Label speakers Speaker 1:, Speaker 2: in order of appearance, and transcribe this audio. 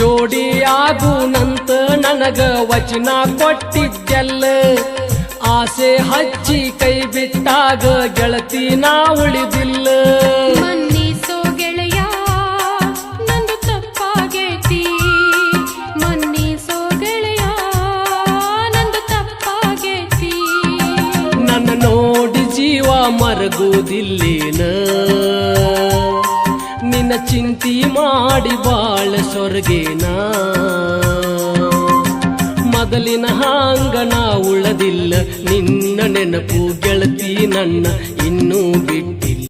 Speaker 1: ಆಗುನಂತ ನನಗ ವಚನ ಕೊಟ್ಟಿದ್ದೆಲ್ಲ. ಆಸೆ ಹಚ್ಚಿ ಕೈ ಬಿಟ್ಟಾಗ ಗೆಳತಿ ನಾ ಉಳಿದಿಲ್ಲ.
Speaker 2: ಮನ್ನಿಸೋ ಗೆಳೆಯ ನಂದು ತಪ್ಪಾಗೈತಿ. ಮನ್ನಿಸೋ ಗೆಳೆಯ ನಂದು ತಪ್ಪಾಗೈತಿ.
Speaker 1: ನನ್ನ ನೋಡಿ ಜೀವ ಮರಗುವುದಿಲ್ಲೇನ ನಿನ್ನ ಚಿಂತಿ ಮಾಡಿ ಬಾಳ ಸೊರಗೇನ. ಮೊದಲಿನ ಹಾಂಗಣ ಉಳದಿಲ್ಲ ನಿನ್ನ ನೆನಪು ಗೆಳತಿ ನನ್ನ ಇನ್ನೂ ಬಿಟ್ಟಿ.